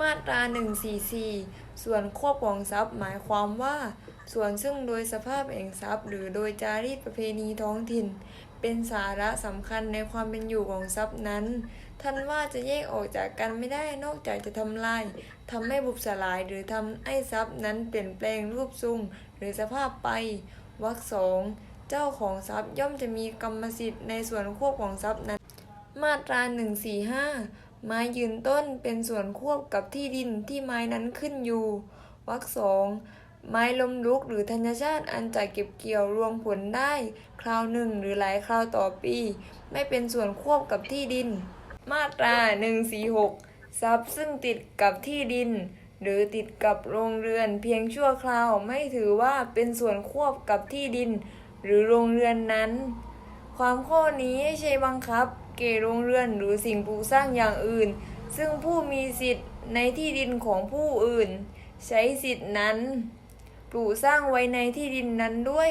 มาตรา 144 ส่วนควบของทรัพย์หมายความว่า ส่วนซึ่งโดยสภาพแห่งทรัพย์ หรือโดยจารีตประเพณีท้องถิ่น เป็นสาระสำคัญในความเป็นอยู่ของทรัพย์นั้น ท่านว่าจะแยกออกจากกันไม่ได้นอกจากจะทำลายทำให้บุบสลายหรือทำให้ทรัพย์นั้นเปลี่ยนแปลงรูปทรงหรือสภาพไปวรรคสองเจ้าของทรัพย์ย่อมจะมีกรรมสิทธิ์ในส่วนควบของทรัพย์นั้น มาตรา 145 ไม้ยืนต้นเป็นส่วนควบกับที่ดินที่ไม้นั้นขึ้นอยู่ วรรคสองไม้ลมลุกหรือธัญชาติอันจะเก็บเกี่ยวรวงผลได้ คราวหนึ่งหรือหลายคราวต่อปี ไม่เป็นส่วนควบกับที่ดิน มาตรา146 ทรัพย์ซึ่งติดกับที่ดิน หรือติดกับโรงเรือนเพียงชั่วคราวไม่ถือว่าเป็นส่วนควบกับที่ดิน หรือโรงเรือนนั้น ความข้อนี้ไม่ใช่บังคับ เกโรงเรือนหรือสิ่งปลูกสร้างอย่างอื่น ซึ่งผู้มีสิทธิ์ในที่ดินของผู้อื่น ใช้สิทธินั้น ปลูกสร้างไว้ในที่ดินนั้นด้วย